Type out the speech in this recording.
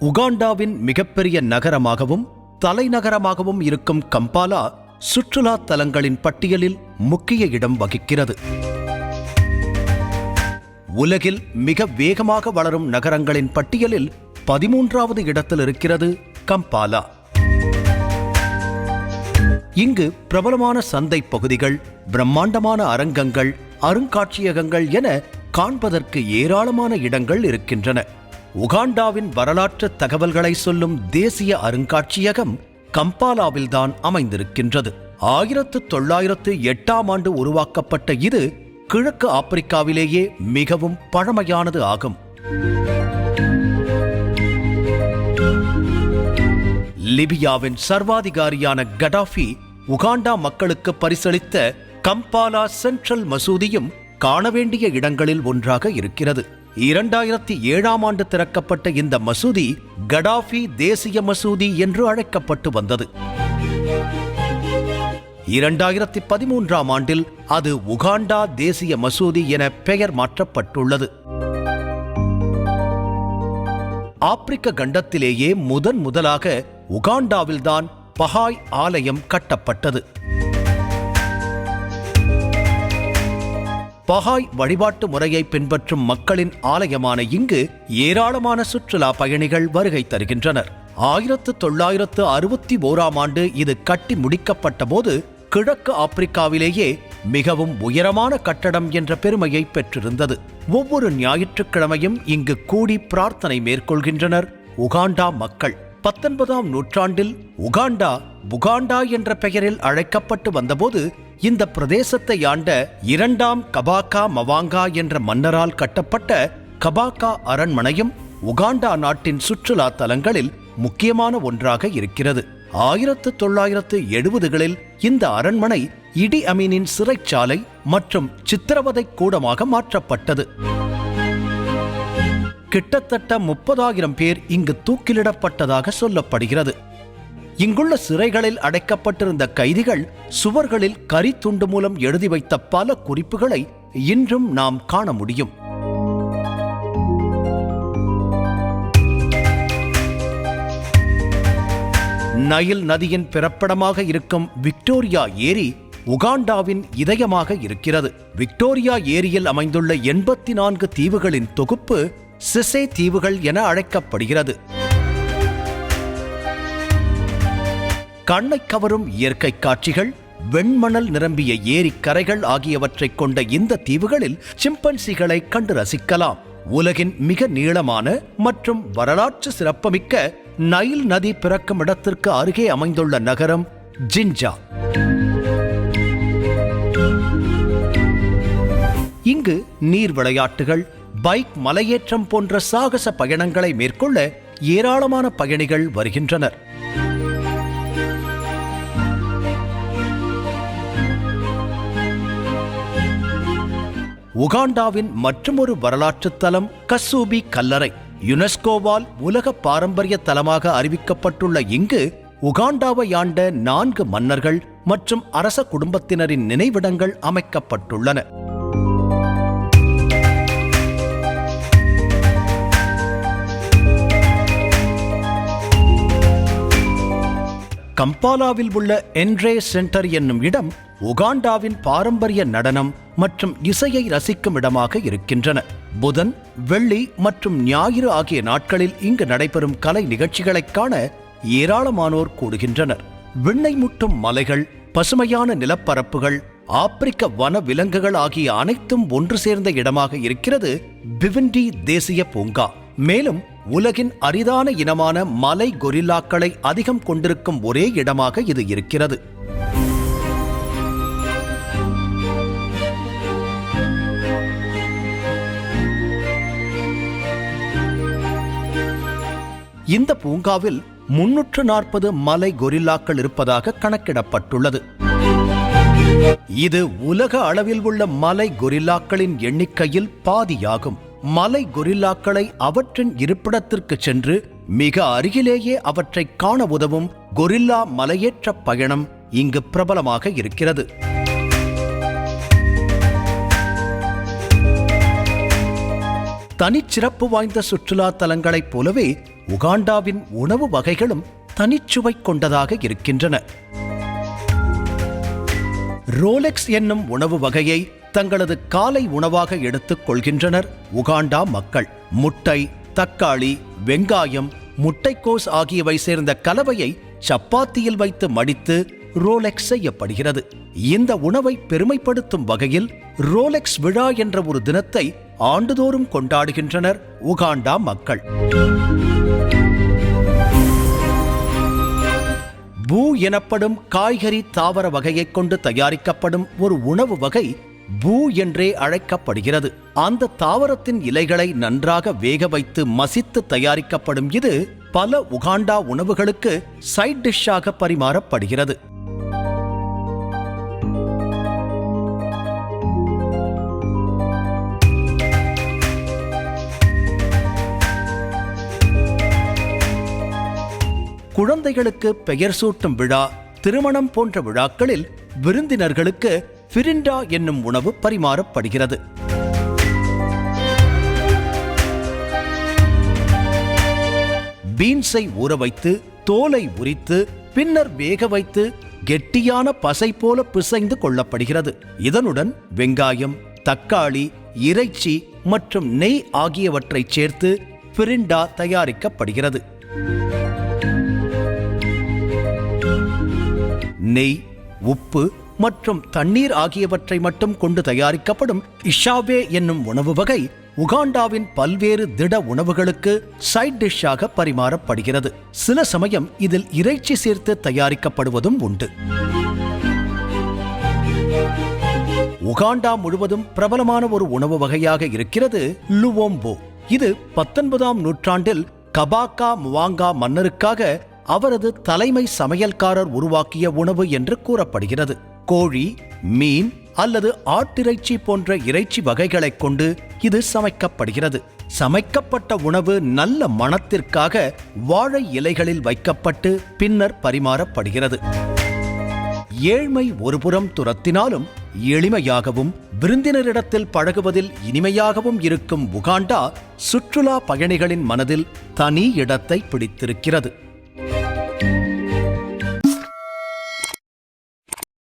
உகாண்டாவின் மிகப்பெரிய நகரமாகவும் தலைநகரமாகவும் இருக்கும் கம்பாலா சுற்றுலா தலங்களின் பட்டியலில் முக்கிய இடம் வகிக்கிறது. உலகில் மிக வேகமாக வளரும் நகரங்களின் பட்டியலில் பதிமூன்றாவது இடத்தில் இருக்கிறது கம்பாலா. இங்கு பிரபலமான சந்தை பகுதிகள் பிரம்மாண்டமான அரங்கங்கள் அருங்காட்சியகங்கள் என காண்பதற்கு ஏராளமான இடங்கள் இருக்கின்றன. உகாண்டாவின் வரலாற்று தகவல்களை சொல்லும் தேசிய அருங்காட்சியகம் கம்பாலாவில்தான் அமைந்திருக்கின்றது. ஆயிரத்து தொள்ளாயிரத்து எட்டாம் ஆண்டு உருவாக்கப்பட்ட இது கிழக்கு ஆப்பிரிக்காவிலேயே மிகவும் பழமையானது ஆகும். லிபியாவின் சர்வாதிகாரியான கடாஃபி உகாண்டா மக்களுக்கு பரிசளித்த கம்பாலா சென்ட்ரல் மசூதியும் காண வேண்டிய இடங்களில் ஒன்றாக இருக்கிறது. இரண்டாயிரத்தி ஏழாம் ஆண்டு திறக்கப்பட்ட இந்த மசூதி கடாஃபி தேசிய மசூதி என்று அழைக்கப்பட்டு வந்தது. இரண்டாயிரத்தி பதிமூன்றாம் ஆண்டில் அது உகாண்டா தேசிய மசூதி என பெயர் மாற்றப்பட்டுள்ளது. ஆப்பிரிக்க கண்டத்திலேயே முதன் முதலாக உகாண்டாவில்தான் பஹாய் ஆலயம் கட்டப்பட்டது. பஹாய் வழிபாட்டு முறையை பின்பற்றும் மக்களின் ஆலயமான இங்கு ஏராளமான சுற்றுலா பயணிகள் வருகை தருகின்றனர். ஆயிரத்து தொள்ளாயிரத்து அறுபத்தி ஓராம் ஆண்டு இது கட்டி முடிக்கப்பட்ட போது கிழக்கு ஆப்பிரிக்காவிலேயே மிகவும் உயரமான கட்டடம் என்ற பெருமையை பெற்றிருந்தது. ஒவ்வொரு ஞாயிற்றுக்கிழமையும் இங்கு கூடி பிரார்த்தனை மேற்கொள்கின்றனர் உகாண்டா மக்கள். பத்தொன்பதாம் நூற்றாண்டில் உகாண்டா புகாண்டா என்ற பெயரில் அழைக்கப்பட்டு வந்தபோது இந்த பிரதேசத்தை ஆண்ட இரண்டாம் கபாக்கா மவாங்கா என்ற மன்னரால் கட்டப்பட்ட கபாக்கா அரண்மனையும் உகாண்டா நாட்டின் சுற்றுலா தலங்களில் முக்கியமான ஒன்றாக இருக்கிறது. ஆயிரத்து தொள்ளாயிரத்து எழுபதுகளில் இந்த அரண்மனை இடி அமீனின் சிறைச்சாலை மற்றும் சித்திரவதை கூடமாக மாற்றப்பட்டது. கிட்டத்தட்ட முப்பதாயிரம் பேர் இங்கு தூக்கிலிடப்பட்டதாக சொல்லப்படுகிறது. இங்குள்ள சிறைகளில் அடைக்கப்பட்டிருந்த கைதிகள் சுவர்களில் கரித்துண்டு மூலம் எழுதி வைத்த பல குறிப்புகளை இன்றும் நாம் காண முடியும். நைல் நதியின் பிறப்பிடமாக இருக்கும் விக்டோரியா ஏரி உகாண்டாவின் இதயமாக இருக்கிறது. விக்டோரியா ஏரியில் அமைந்துள்ள எண்பத்தி நான்கு தீவுகளின் தொகுப்பு சிசே தீவுகள் என அழைக்கப்படுகிறது. கண்ணை கவரும் இயற்கை காட்சிகள் வெண்மணல் நிரம்பிய ஏரி கரைகள் ஆகியவற்றைக் கொண்ட இந்த தீவுகளில் சிம்பன்சிகளை கண்டு ரசிக்கலாம். உலகின் மிக நீளமான மற்றும் வரலாற்று சிறப்புமிக்க நைல் நதி பிறக்கும் இடத்திற்கு அருகே அமைந்துள்ள நகரம் ஜின்ஜா. இங்கு நீர் விளையாட்டுகள் பைக் மலையேற்றம் போன்ற சாகச பயணங்களை மேற்கொள்ள ஏராளமான பயணிகள் வருகின்றனர். உகாண்டாவின் மற்றுமொரு வரலாற்று தலம் கசூபி கல்லறை. யுனெஸ்கோவால் உலக பாரம்பரிய தலமாக அறிவிக்கப்பட்டுள்ள இங்கு உகாண்டாவை ஆண்ட நான்கு மன்னர்கள் மற்றும் அரச குடும்பத்தினரின் நினைவிடங்கள் அமைக்கப்பட்டுள்ளன. கம்பாலாவில் உள்ள என்ரே சென்டர் என்னும் இடம் உகாண்டாவின் பாரம்பரிய நடனம் மற்றும் இசையை ரசிக்கும் இடமாக இருக்கின்றன. புதன் வெள்ளி மற்றும் ஞாயிறு ஆகிய நாட்களில் இங்கு நடைபெறும் கலை நிகழ்ச்சிகளைக் காண ஏராளமானோர் கூடுகின்றனர். விண்ணை முட்டும் மலைகள் பசுமையான நிலப்பரப்புகள் ஆப்பிரிக்க வன விலங்குகள் ஆகிய அனைத்தும் ஒன்று சேர்ந்த இடமாக இருக்கிறது பிவிண்டி தேசிய பூங்கா. மேலும் உலகின் அரிதான இனமான மலை கொரில்லாக்களை அதிகம் கொண்டிருக்கும் ஒரே இடமாக இது இருக்கிறது. இந்த பூங்காவில் முன்னூற்று நாற்பது மலை கொரில்லாக்கள் இருப்பதாக கணக்கிடப்பட்டுள்ளது. இது உலக அளவில் உள்ள மலை கொரில்லாக்களின் எண்ணிக்கையில் பாதியாகும். மலை கொரில்லாக்களை அவற்றின் இருப்பிடத்திற்கு சென்று மிக அருகிலேயே அவற்றை காண உதவும் கொரில்லா மலையேற்ற பயணம் இங்கு பிரபலமாக இருக்கிறது. தனிச்சிறப்பு வாய்ந்த சுற்றுலா தலங்களைப் போலவே உகாண்டாவின் உணவு வகைகளும் தனிச்சுவை கொண்டதாக இருக்கின்றன. ரோலெக்ஸ் என்னும் உணவு வகையை தங்களது காலை உணவாக எடுத்துக் கொள்கின்றனர் உகாண்டா மக்கள். முட்டை தக்காளி வெங்காயம் முட்டைக்கோஸ் ஆகியவை சேர்ந்த கலவையை சப்பாத்தியில் வைத்து மடித்து ரோலெக்ஸ் செய்யப்படுகிறது. இந்த உணவை பெருமைப்படுத்தும் வகையில் ரோலெக்ஸ் விழா என்ற ஒரு தினத்தை ஆண்டுதோறும் கொண்டாடுகின்றனர் உகாண்டா மக்கள். பூ எனப்படும் காய்கறி தாவர வகையைக் கொண்டு தயாரிக்கப்படும் ஒரு உணவு வகை பூ என்றே அழைக்கப்படுகிறது. அந்த தாவரத்தின் இலைகளை நன்றாக வேக வைத்து மசித்து தயாரிக்கப்படும் இது பல உகாண்டா உணவுகளுக்கு சைட் டிஷ்ஷாக பரிமாறப்படுகிறது. குழந்தைகளுக்கு பெயர் சூட்டும் விழா திருமணம் போன்ற விழாக்களில் விருந்தினர்களுக்கு ஃபிரிண்டா என்னும் உணவு பரிமாறப்படுகிறது. பீன்ஸை ஊற வைத்து தோலை உரித்து பின்னர் வேக வைத்து கெட்டியான பசை போல பிசைந்து கொள்ளப்படுகிறது. இதனுடன் வெங்காயம் தக்காளி இறைச்சி மற்றும் நெய் ஆகியவற்றை சேர்த்து பிரிண்டா தயாரிக்கப்படுகிறது. நெய் உப்பு மற்றும் தண்ணீர் ஆகியவற்றை மட்டும் கொண்டு தயாரிக்கப்படும் இஷாவே என்னும் உணவு வகை உகாண்டாவின் பல்வேறு திட உணவுகளுக்கு சைட் டிஷ்ஷாக பரிமாறப்படுகிறது. சில சமயம் இதில் இறைச்சி சேர்த்து தயாரிக்கப்படுவதும் உண்டு. உகாண்டா முழுவதும் பிரபலமான ஒரு உணவு வகையாக இருக்கிறது லுவோம்போ. இது பத்தொன்பதாம் நூற்றாண்டில் கபாக்கா முவாங்கா மன்னருக்காக அவரது தலைமை சமையல்காரர் உருவாக்கிய உணவு என்று கூறப்படுகிறது. கோழி மீன் அல்லது ஆட்டிறைச்சி போன்ற இறைச்சி வகைகளைக் கொண்டு இது சமைக்கப்படுகிறது. சமைக்கப்பட்ட உணவு நல்ல மணத்திற்காக வாழை இலைகளில் வைக்கப்பட்டு பின்னர் பரிமாறப்படுகிறது. ஏழ்மை ஒருபுறம் துரத்தினாலும் எளிமையாகவும் விருந்தினரிடத்தில் பழகுவதில் இனிமையாகவும் இருக்கும் உகாண்டா சுற்றுலா பயணிகளின் மனதில் தனி இடத்தை பிடித்திருக்கிறது. you